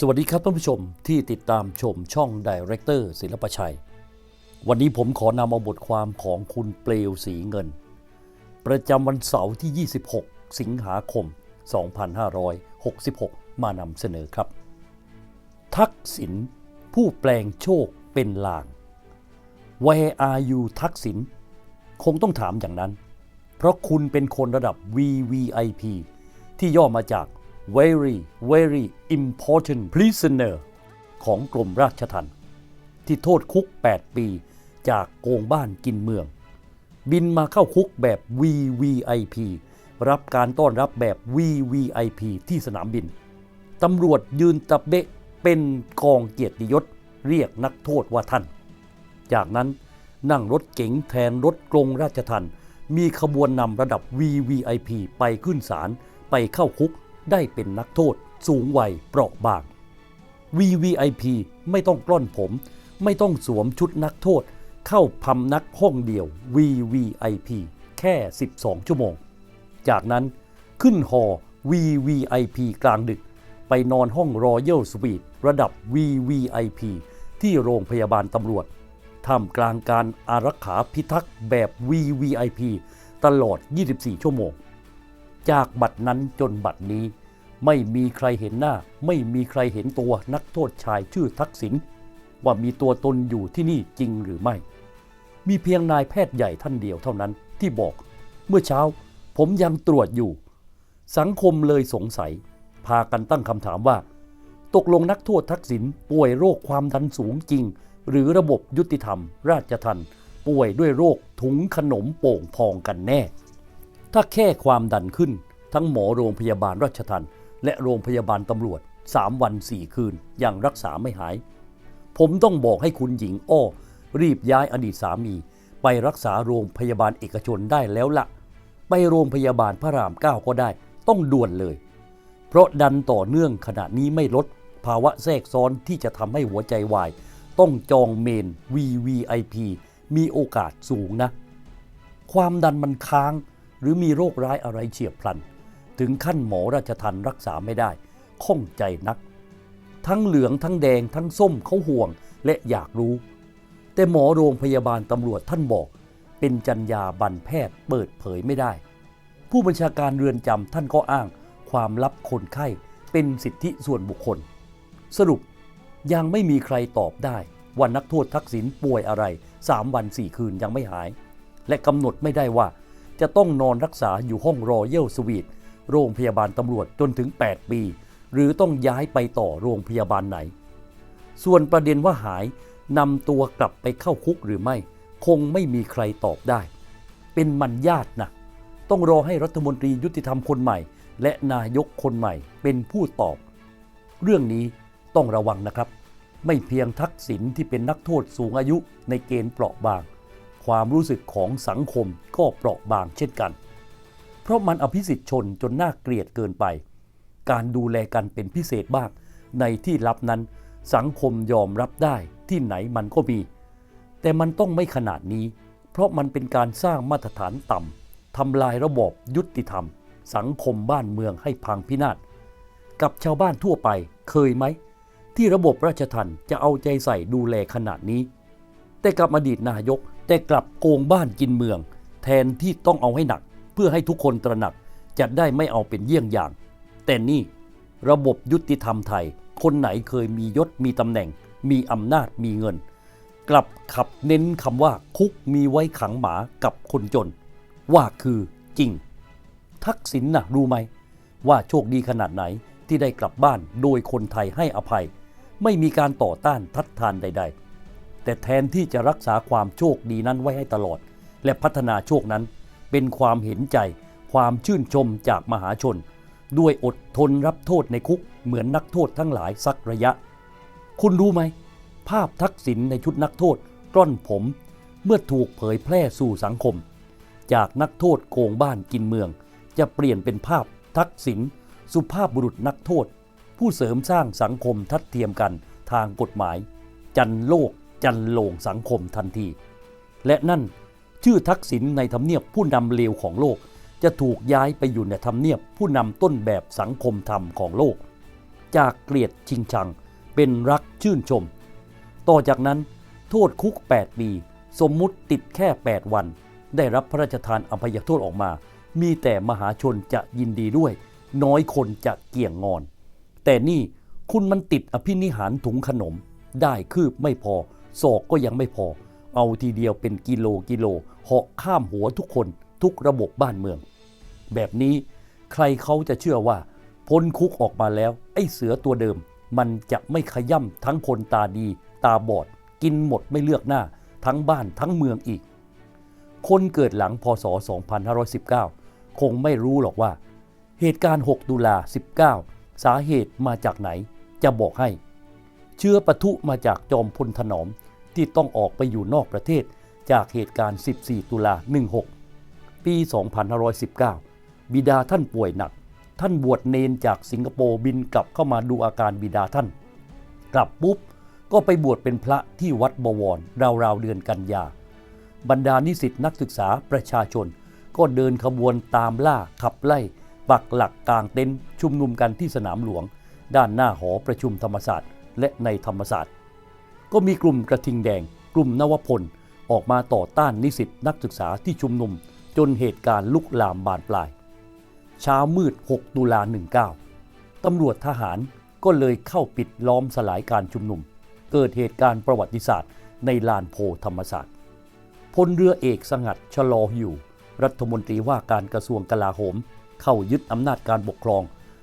สวัสดีครับท่านผู้ชมที่ติดตามชมช่องดีเรคเตอร์ศิลปชัย วันนี้ผมขอนำเอาบทความของคุณเปลวสีเงิน ประจำวันเสาร์ที่ 26 สิงหาคม 2566 มานำเสนอครับ ทักษิณผู้แปลงโชคเป็นลาง Where are you ทักษิณคงต้องถามอย่างนั้น เพราะคุณเป็นคนระดับ VVIP ที่ย่อมาจาก very very important prisoner ของกรมราชทัณฑ์ที่โทษคุก 8 ปีจากโกงบ้านกินเมือง บินมาเข้าคุกแบบ VVIP รับการต้อนรับแบบ VVIP ที่สนามบิน ตำรวจยืนตะเบะเป็นกองเกียรติยศเรียกนักโทษว่าท่าน จากนั้นนั่งรถเก๋งแทนรถกรงราชทัณฑ์มีขบวนนำระดับ VVIP ไปขึ้นศาลไปเข้าคุก ได้เป็นนักโทษ สูงวัยเปราะบาง VVIP ไม่ต้องกล้อนผม ไม่ต้องสวมชุดนักโทษ เข้าพำนักห้องเดียว VVIP แค่ 12 ชั่วโมง จากนั้นขึ้นหอ VVIP กลางดึก ไปนอนห้อง Royal Suite ระดับ VVIP ที่โรงพยาบาลตำรวจท่ามกลางการอารักขาพิทักษ์แบบ VVIP ตลอด 24 ชั่วโมง จากบัตรนั้นจนบัตรนี้ ไม่มีใครเห็นหน้า ไม่มีใครเห็นตัวนักโทษชายชื่อทักษิณว่ามีตัวตนอยู่ที่นี่จริงหรือไม่ มีเพียงนายแพทย์ใหญ่ท่านเดียวเท่านั้นที่บอก เมื่อเช้าผมยังตรวจอยู่ สังคมเลยสงสัย พากันตั้งคำถามว่า ตกลงนักโทษทักษิณป่วยโรคความดันสูงจริง หรือระบบยุติธรรม ราชทันป่วยด้วยโรคถุงขนมโป่งพองกันแน่ ถ้าแค่ความดันขึ้น ทั้งหมอโรงพยาบาลราชทันและโรงพยาบาลตำรวจ 3 วัน 4 คืนยังรักษาไม่หาย ผมต้องบอกให้คุณหญิงอ้อ รีบย้ายอดีตสามี ไปรักษาโรงพยาบาลเอกชนได้แล้วละไปโรงพยาบาลพระรามเก้าก็ได้ ต้องด่วนเลย เพราะดันต่อเนื่องขณะนี้ไม่ลด ภาวะแทรกซ้อนที่จะทำให้หัวใจวาย ต้องจองเมน VVIP มีโอกาสสูงนะ ความดันมันค้าง หรือมีโรคร้ายอะไรเฉียบพลัน ถึงขั้นหมอราชทันรักษาไม่ได้ข้องใจนัก ทั้งเหลืองทั้งแดงทั้งส้มเขาห่วงและอยากรู้ แต่หมอโรงพยาบาลตำรวจท่านบอก เป็นจรรยาบรรณแพทย์เปิดเผยไม่ได้ ผู้บัญชาการเรือนจำท่านก็อ้าง ความลับคนไข้เป็นสิทธิส่วนบุคคล สรุปยังไม่มีใครตอบได้ว่านักโทษทักษิณป่วยอะไร 3 วัน 4 คืนยังไม่หาย และกำหนดไม่ได้ว่า จะต้องนอนรักษาอยู่ห้องรอยัลสวีทโรงพยาบาลตำรวจจนถึง 8 ปี หรือต้องย้ายไปต่อโรงพยาบาลไหน ส่วนประเด็นว่าหายนำตัวกลับไปเข้าคุกหรือไม่ คงไม่มีใครตอบได้ เป็นมันญาตินะต้องรอให้รัฐมนตรียุติธรรมคนใหม่ และนายกคนใหม่เป็นผู้ตอบ เรื่องนี้ต้องระวังนะครับ ไม่เพียงทักษิณที่เป็นนักโทษสูงอายุในเกณฑ์เปราะบาง ความรู้สึกของสังคมก็เปราะบางเช่นกัน เพราะมันอภิสิทธิชนจนน่าเกลียดเกินไป การดูแลกันเป็นพิเศษบ้างในที่ลับนั้นสังคมยอมรับได้ที่ไหนมันก็มี แต่มันต้องไม่ขนาดนี้ เพราะมันเป็นการสร้างมาตรฐานต่ำทำลายระบบยุติธรรม สังคมบ้านเมืองให้พังพินาศกับชาวบ้านทั่วไปเคยไหม ที่ระบบราชทัณฑ์จะเอาใจใส่ดูแลขนาดนี้ แต่กับอดีตนายก แต่กลับโกงบ้านกินเมือง แทนที่ต้องเอาให้หนัก เพื่อให้ทุกคนตระหนักจะได้ไม่เอาเป็นเยี่ยงอย่าง แต่นี่ระบบยุติธรรมไทย คนไหนเคยมียศมีตำแหน่ง มีอำนาจมีเงิน กลับขับเน้นคำว่าคุกมีไว้ขังหมากับคนจน ว่าคือจริง ทักษิณนะรู้ไหม ว่าโชคดีขนาดไหนที่ได้กลับบ้านโดยคนไทยให้อภัย ไม่มีการต่อต้านทัดทานใด ๆ แต่แทนที่จะรักษาความโชคดีนั้นไว้ให้ตลอด และพัฒนาโชคนั้นเป็นความเห็นใจ ความชื่นชมจากมหาชน ด้วยอดทนรับโทษในคุกเหมือนนักโทษทั้งหลายสักระยะ คุณรู้ไหม ภาพทักษิณในชุดนักโทษกล้อนผม เมื่อถูกเผยแพร่สู่สังคม จากนักโทษโกงบ้านกินเมือง จะเปลี่ยนเป็นภาพทักษิณสุภาพบุรุษนักโทษ ผู้เสริมสร้างสังคมทัดเทียมกันทางกฎหมาย จันโลก จันโลงสังคมทันที และนั่นชื่อทักษิณในทำเนียบผู้นำเลวของโลก จะถูกย้ายไปอยู่ในทำเนียบผู้นำต้นแบบสังคมธรรมของโลก จากเกลียดชิงชังเป็นรักชื่นชม ต่อจากนั้นโทษคุก 8 ปี สมมุติติดแค่ 8 วัน ได้รับพระราชทานอภัยโทษออกมา มีแต่มหาชนจะยินดีด้วย น้อยคนจะเกี่ยงงอน แต่นี่คุณมันติดอภินิหารถุงขนม ได้คืบไม่พอ ศอกก็ยังไม่พอ เอาทีเดียวเป็นกิโลกิโลเหาะข้ามหัวทุกคนทุกระบบบ้านเมือง แบบนี้ใครเขาจะเชื่อว่า พ้นคุกออกมาแล้ว ไอ้เสือตัวเดิม มันจะไม่ขย่ำทั้งคนตาดี ตาบอด กินหมดไม่เลือกหน้า ทั้งบ้านทั้งเมืองอีก คนเกิดหลังพศ 2519 คงไม่รู้หรอกว่า เหตุการณ์ 6 ตุลา 19 สาเหตุมาจากไหน จะบอกให้ เชื้อปะทุมาจากจอมพลถนอม ที่ต้องออกไปอยู่นอกประเทศ จากเหตุการณ์ 14 ตุลา 16 ปี 2519 บิดาท่านป่วยหนัก ท่านบวชเนนจากสิงคโปร์บินกลับเข้ามาดูอาการบิดาท่าน กลับปุ๊บ ก็ไปบวชเป็นพระที่วัดบวรราวๆเดือนกันยา บรรดานิสิตนักศึกษาประชาชน ก็เดินขบวนตามล่าขับไล่ปักหลักกลางเต็นท์ชุมนุมกันที่สนามหลวง ด้านหน้าหอประชุมธรรมศาสตร์ และในธรรมศาสตร์ ก็มีกลุ่มกระทิงแดง กลุ่มนวพล ออกมาต่อต้านนิสิตนักศึกษาที่ชุมนุม จนเหตุการณ์ลุกลามบานปลาย เช้ามืด 6 ตุลา 19 ตำรวจทหารก็เลยเข้าปิดล้อมสลายการชุมนุม เกิดเหตุการณ์ประวัติศาสตร์ ในลานโพธรรมศาสตร์ พลเรือเอกสงัดชะลออยู่ รัฐมนตรีว่าการกระทรวงกลาโหม เข้ายึดอำนาจการปกครอง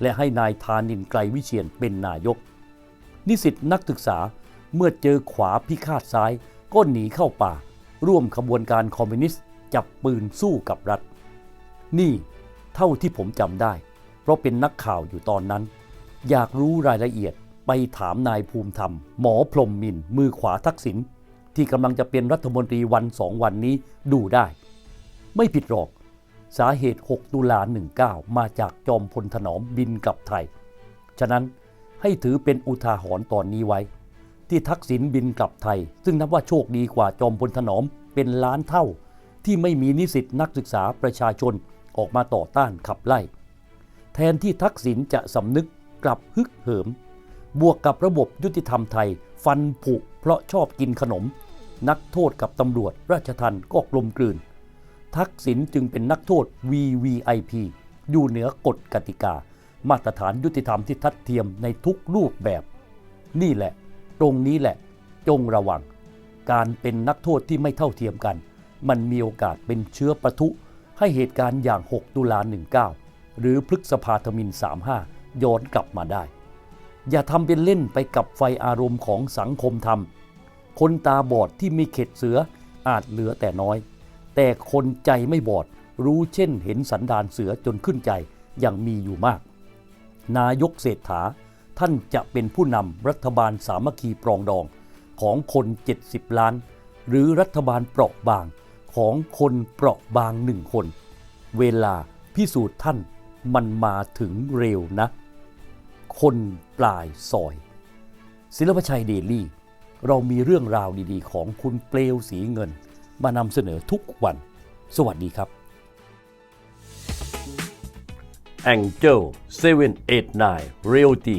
และให้นายธานินไกรวิเชียนเป็นนายก นิสิตนักศึกษา เมื่อเจอขวาพิฆาตซ้ายก็หนีเข้าป่า ร่วมขบวนการคอมมิวนิสต์จับปืนสู้กับรัฐ นี่เท่าที่ผมจำได้ เพราะเป็นนักข่าวอยู่ตอนนั้น อยากรู้รายละเอียดไปถามนายภูมิธรรม หมอพรมมินมือขวาทักษิณที่กำลังจะเป็นรัฐมนตรีวันสองวันนี้ดูได้ ไม่ผิดหรอก สาเหตุ 6 ตุลา 19 มาจากจอมพลถนอมบินกลับไทย ฉะนั้นให้ถือเป็นอุทาหรณ์ตอนนี้ไว้ ที่ทักษิณบินกลับไทย ซึ่งนับว่าโชคดีกว่าจอมพลถนอมเป็นล้านเท่า ที่ไม่มีนิสิตนักศึกษาประชาชนออกมาต่อต้านขับไล่ แทนที่ทักษิณจะสำนึกกลับฮึกเหิม บวกกับระบบยุติธรรมไทย ฟันผุเพราะชอบกินขนม นักโทษกับตำรวจราชทันก็กลมกลืน ทักษิณจึงเป็นนักโทษ VVIP อยู่เหนือกฎกติกา มาตรฐานยุติธรรมที่ทัดเทียมในทุกรูปแบบ นี่แหละ ตรงนี้แหละ จงระวัง การเป็นนักโทษที่ไม่เท่าเทียมกัน มันมีโอกาสเป็นเชื้อประทุ ให้เหตุการณ์อย่าง 6 ตุลา 19 หรือพฤกษภาธมิน 35 ย้อนกลับมาได้ อย่าทำเป็นเล่นไปกับไฟอารมณ์ของสังคมธรรมคนตาบอดที่มีเข็ดเสืออาจเหลือแต่น้อย แต่คนใจไม่บอดรู้เช่นเห็นสันดานเสือจนขึ้นใจยังมีอยู่มาก นายกเศรษฐา ท่านจะเป็นผู้นำรัฐบาลสามัคคีปรองดองของคน 70 ล้าน หรือรัฐบาลเปราะบางของคนเปราะบางหนึ่งคน เวลาพิสูจน์ท่านมันมาถึงเร็วนะ คนปลายซอย ศิลปชัยเดลี่ เรามีเรื่องราวดีๆ ของคุณเปลวสีเงิน มานำเสนอทุกวัน สวัสดีครับ Angel 789 Realty